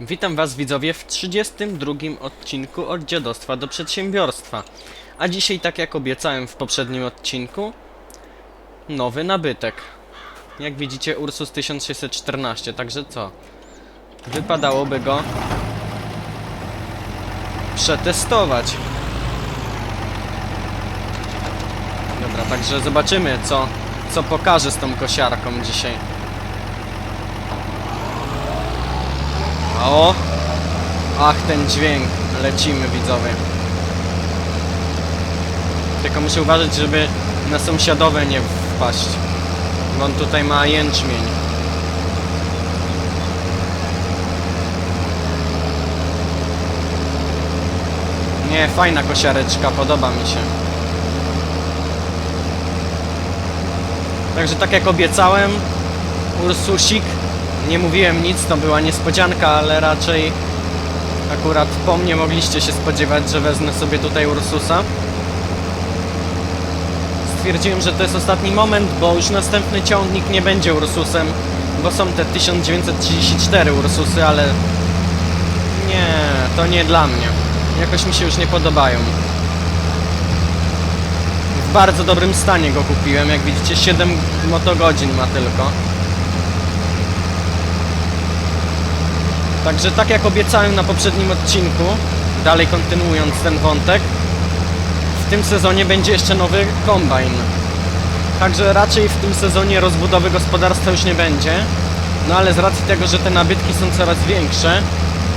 Witam Was widzowie w 32 odcinku od dziadostwa do przedsiębiorstwa. A dzisiaj, tak jak obiecałem w poprzednim odcinku, nowy nabytek. Jak widzicie Ursus 1614, także co? Wypadałoby go przetestować. Dobra, także zobaczymy co, co pokaże z tą kosiarką dzisiaj. O! Ach, ten dźwięk. Lecimy, widzowie. Tylko muszę uważać, żeby na sąsiadowe nie wpaść. Bo on tutaj ma jęczmień. Nie, fajna kosiareczka, podoba mi się. Także tak jak obiecałem, Ursusik nie mówiłem nic, to była niespodzianka, ale raczej akurat po mnie mogliście się spodziewać, że wezmę sobie tutaj Ursusa. Stwierdziłem, że to jest ostatni moment, bo już następny ciągnik nie będzie Ursusem, bo są te 1934 Ursusy, ale nie, to nie dla mnie. Jakoś mi się już nie podobają. W bardzo dobrym stanie go kupiłem, jak widzicie 7 motogodzin ma tylko. Także tak jak obiecałem na poprzednim odcinku, dalej kontynuując ten wątek, w tym sezonie będzie jeszcze nowy kombajn. Także raczej w tym sezonie rozbudowy gospodarstwa już nie będzie. No ale z racji tego, że te nabytki są coraz większe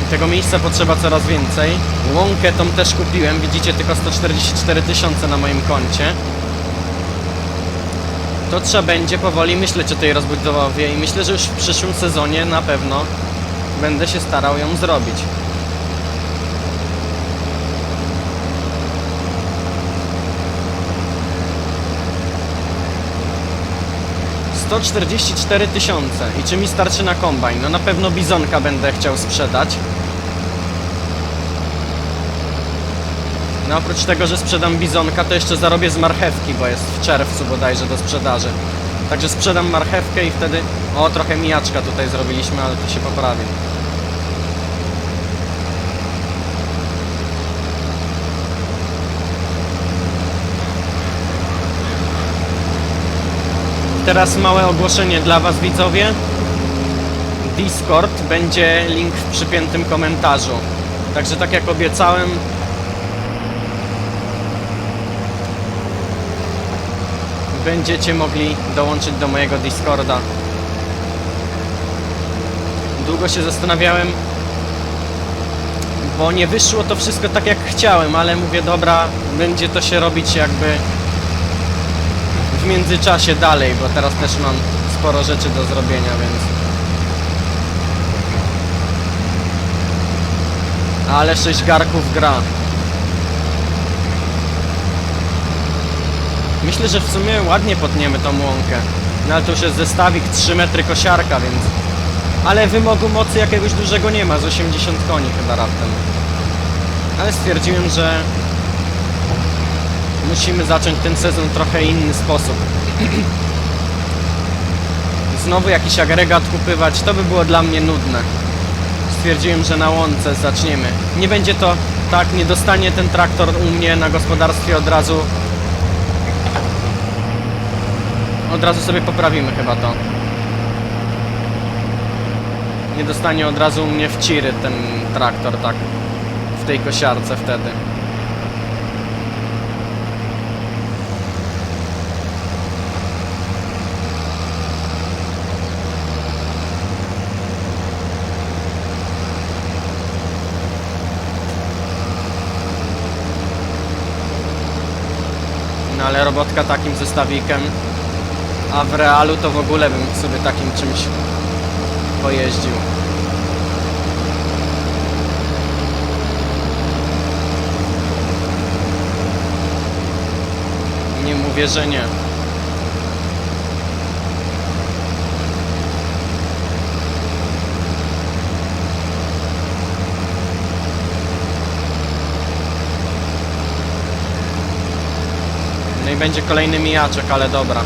i tego miejsca potrzeba coraz więcej. Łąkę tą też kupiłem, widzicie tylko 144 tysiące na moim koncie. To trzeba będzie powoli myśleć o tej rozbudowie i myślę, że już w przyszłym sezonie na pewno będę się starał ją zrobić. Czterdzieści cztery tysiące. I czy mi starczy na kombajn? No na pewno bizonka będę chciał sprzedać. No oprócz tego, że sprzedam bizonka, to jeszcze zarobię z marchewki, bo jest w czerwcu bodajże do sprzedaży. Także sprzedam marchewkę i wtedy... O, trochę mijaczka tutaj zrobiliśmy, ale to się poprawi. Teraz małe ogłoszenie dla Was widzowie. Discord będzie link w przypiętym komentarzu. Także tak jak obiecałem, będziecie mogli dołączyć do mojego Discorda. Długo się zastanawiałem, bo nie wyszło to wszystko tak jak chciałem, ale mówię dobra, będzie to się robić jakby w międzyczasie dalej, bo teraz też mam sporo rzeczy do zrobienia, więc... Ale sześć garków gra. Myślę, że w sumie ładnie potniemy tą łąkę. No ale to już jest zestawik 3 metry kosiarka, więc... Ale wymogu mocy jakiegoś dużego nie ma, z 80 koni chyba raptem. Ale stwierdziłem, że musimy zacząć ten sezon trochę inny sposób. Znowu jakiś agregat kupywać, to by było dla mnie nudne. Stwierdziłem, że na łące zaczniemy. Nie będzie to tak, nie dostanie ten traktor u mnie na gospodarstwie od razu. Od razu sobie poprawimy chyba to. Nie dostanie od razu u mnie w ciry ten traktor, tak. W tej kosiarce wtedy. No ale robotka takim zestawikiem, a w realu to w ogóle bym sobie takim czymś pojeździł. Nie mówię, że nie. Będzie kolejny mijaczek, ale dobra.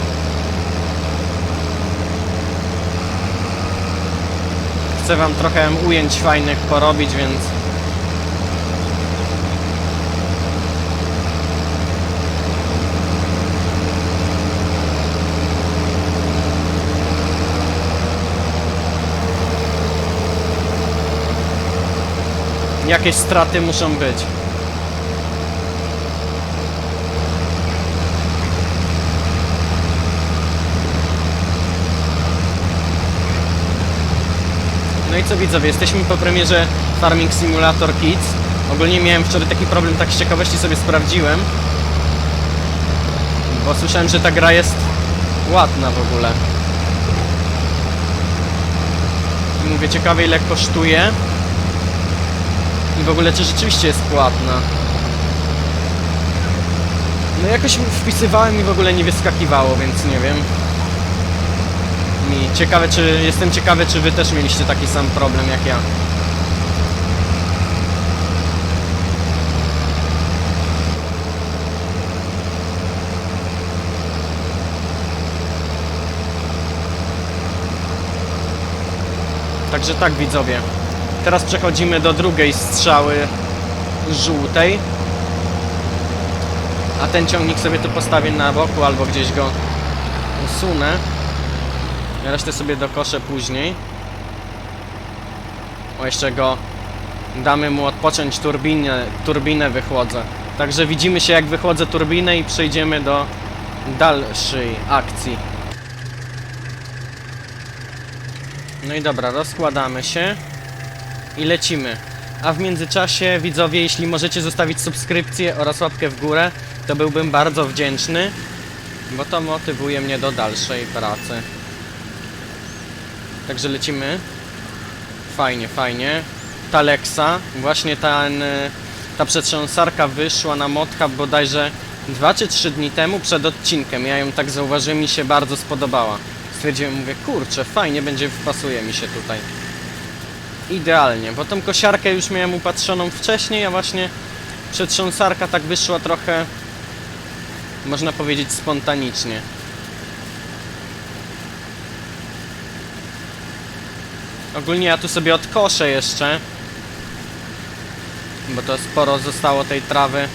chcę wam trochę ujęć fajnych porobić, więc... Jakieś straty muszą być. No i co widzowie, jesteśmy po premierze Farming Simulator Kids. Ogólnie miałem wczoraj taki problem, tak z ciekawości sobie sprawdziłem. Bo słyszałem, że ta gra jest ładna w ogóle. I mówię, ciekawe ile kosztuje. I w ogóle czy rzeczywiście jest płatna. No jakoś wpisywałem i w ogóle nie wyskakiwało, więc nie wiem. Mi ciekawe, czy jestem ciekawy, czy wy też mieliście taki sam problem jak ja. Także tak widzowie. Teraz przechodzimy do drugiej strzały żółtej. A ten ciągnik sobie tu postawię na boku albo gdzieś go usunę. Resztę sobie dokoszę później. O, jeszcze go damy mu odpocząć turbinę, turbinę wychłodzę. Także widzimy się jak wychłodzę turbinę i przejdziemy do dalszej akcji. No i dobra, rozkładamy się i lecimy. A w międzyczasie, widzowie, jeśli możecie zostawić subskrypcję oraz łapkę w górę, to byłbym bardzo wdzięczny, bo to motywuje mnie do dalszej pracy. Także lecimy. Fajnie, fajnie. Ta Lexa, właśnie ten, ta przetrząsarka wyszła na motka bodajże 2 czy 3 dni temu przed odcinkiem. Ja ją tak zauważyłem, mi się bardzo spodobała. Stwierdziłem, mówię, kurczę, fajnie będzie, wpasuje mi się tutaj. Idealnie, bo tą kosiarkę już miałem upatrzoną wcześniej, a właśnie przetrząsarka tak wyszła trochę, można powiedzieć, spontanicznie. Ogólnie ja tu sobie odkoszę jeszcze. Bo to sporo zostało tej trawy.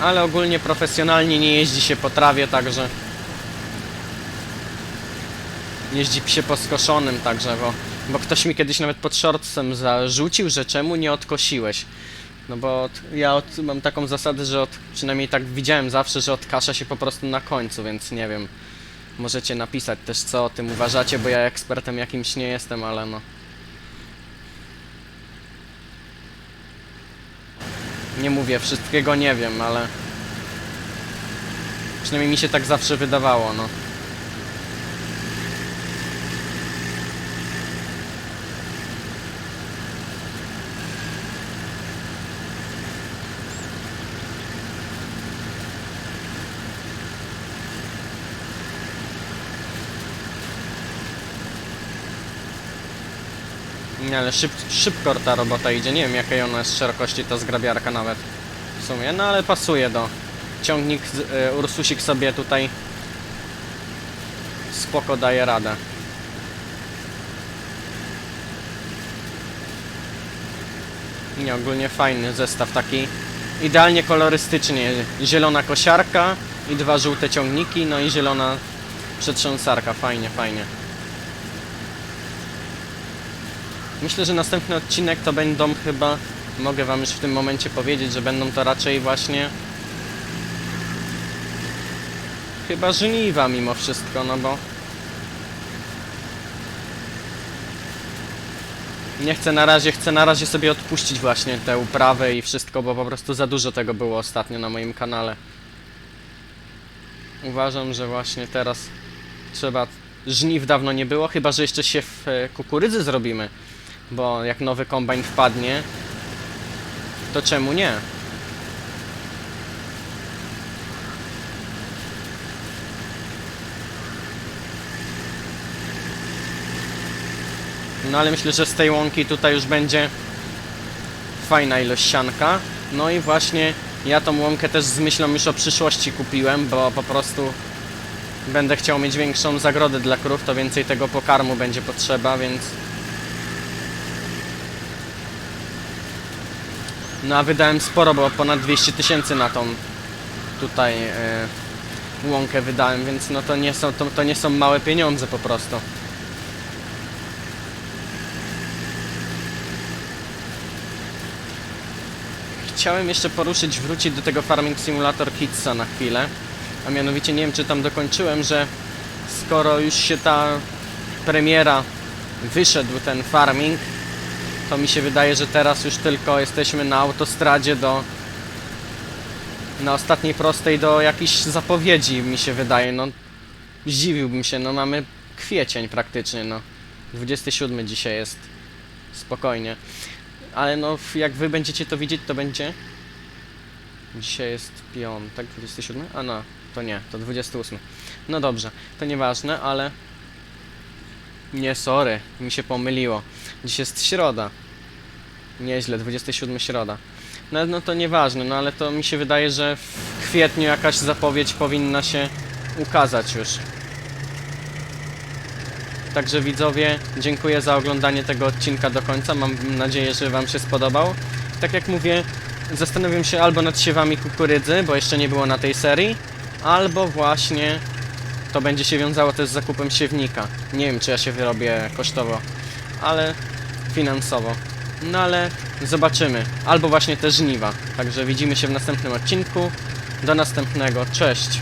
Ale ogólnie profesjonalnie nie jeździ się po trawie, także... Jeździ się po skoszonym, także bo... Bo ktoś mi kiedyś nawet pod shortsem zarzucił, że czemu nie odkosiłeś. No bo od, ja od, mam taką zasadę, że od, przynajmniej tak widziałem zawsze, że odkasza się po prostu na końcu, więc nie wiem. Możecie napisać też co o tym uważacie, bo ja ekspertem jakimś nie jestem, ale no. Nie mówię, wszystkiego nie wiem, ale... Przynajmniej mi się tak zawsze wydawało, no. Ale szyb, szybko ta robota idzie. Nie wiem jakiej ona jest szerokości ta zgrabiarka nawet. W sumie, no ale pasuje do. Ciągnik y, Ursusik sobie tutaj spoko daje radę. Nie, ogólnie fajny zestaw taki. Idealnie kolorystycznie. Zielona kosiarka i dwa żółte ciągniki, no i zielona przetrząsarka. Fajnie, fajnie. Myślę, że następny odcinek to będą chyba, mogę wam już w tym momencie powiedzieć, że będą to raczej właśnie chyba żniwa mimo wszystko, no bo nie chcę na razie, chcę na razie sobie odpuścić właśnie tę uprawę i wszystko, bo po prostu za dużo tego było ostatnio na moim kanale. Uważam, że właśnie teraz trzeba żniw dawno nie było, chyba że jeszcze się w e, kukurydzy zrobimy. Bo jak nowy kombajn wpadnie, to czemu nie? No ale myślę, że z tej łąki tutaj już będzie fajna ilość sianka. No i właśnie ja tą łąkę też z myślą już o przyszłości kupiłem, bo po prostu będę chciał mieć większą zagrodę dla krów, to więcej tego pokarmu będzie potrzeba, więc... No a wydałem sporo, bo ponad 200 tysięcy na tą tutaj e, łąkę wydałem, więc no to nie są, to, to nie są małe pieniądze po prostu. Chciałem jeszcze poruszyć, wrócić do tego Farming Simulator Kidsa na chwilę. A mianowicie nie wiem, czy tam dokończyłem, że skoro już się ta premiera wyszedł ten farming, to mi się wydaje, że teraz już tylko jesteśmy na autostradzie do na ostatniej prostej do jakichś zapowiedzi mi się wydaje, no zdziwiłbym się, no mamy kwiecień praktycznie, no. 27 dzisiaj jest, spokojnie, ale no jak wy będziecie to widzieć, to będzie? Dzisiaj jest piątek, 27, a no, to nie, to 28, no dobrze, to nieważne, ale nie, sorry, mi się pomyliło, dziś jest środa, nieźle, 27 środa, no, no to nieważne, no ale to mi się wydaje, że w kwietniu jakaś zapowiedź powinna się ukazać już. Także widzowie, dziękuję za oglądanie tego odcinka do końca. Mam nadzieję, że Wam się spodobał. Tak jak mówię, zastanowię się albo nad siewami kukurydzy, bo jeszcze nie było na tej serii, albo właśnie to będzie się wiązało też z zakupem siewnika. Nie wiem, czy ja się wyrobię kosztowo, ale finansowo. No ale zobaczymy. Albo właśnie te żniwa. Także widzimy się w następnym odcinku. Do następnego. Cześć.